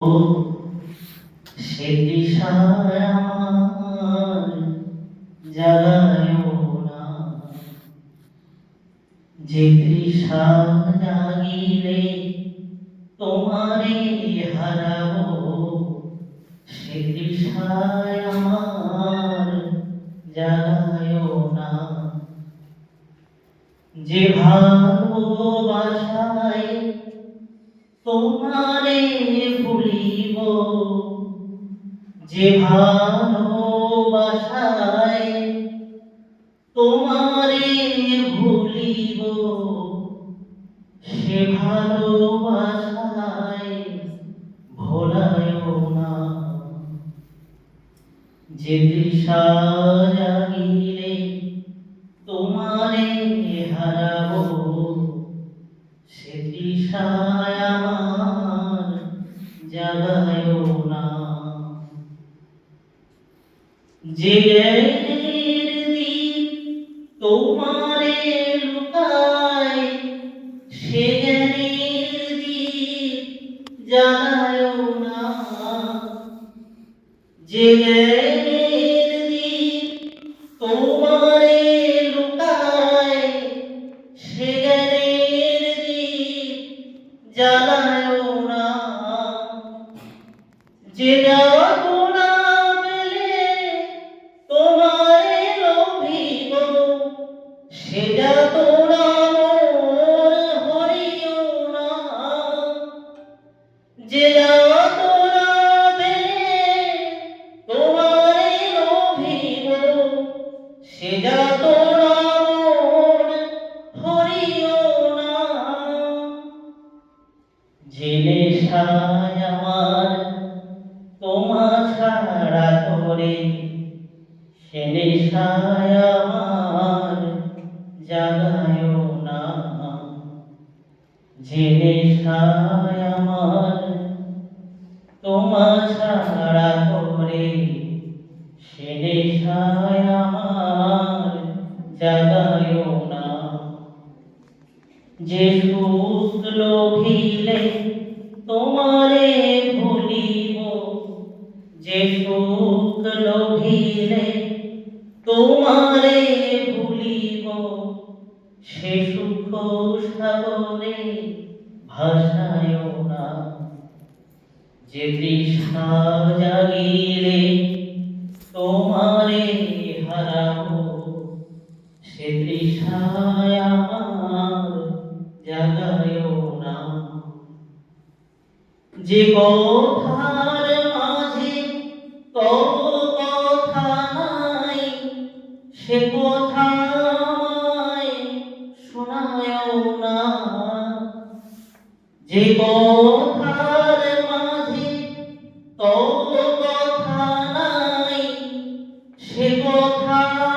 সে যে তৃষা জাগিলে তোমারে হারাবো সে তৃষায় আমার জাগায়ও না যে ভালোবাসায় তোমারে ভুলিব। যে ভালোবাসায় তোমারে ভুলিব সে ভালোবাসায় ভোলায়ও না। যে দিশা জ্ঞানের দ্বীপ তোমারে লুকায় সে জ্ঞানের দ্বীপ জ্বালায়ও না। জ্ঞানের দ্বীপ তোমারে সে যাতনা মোর হরিও না। জেনে সায় আমার, তোমা ছাড়া করে। সে নেশায় আমার, জাগায়ও না। যে নেশায় আমার, তোমা ছাড়া করে। সে নেশায় যে সুখ তোমারে ভুলিব। যে সুখ তোমারে ভুলিব। সে সুখ সাগরে ভাসায়ও না। যে তৃষ্ণা জাগিলে তোমারে হারাবো, সে তৃষায় যে কথার মাঝে তব কথা নাই, সে কথা আমায় শোনায়ও না। যে কথার মাঝে তব কথা নাই, সে কথা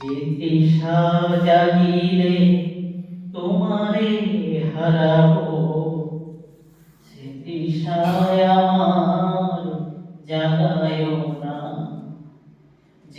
যে তৃষা জাগিলে তোমারে হারাবো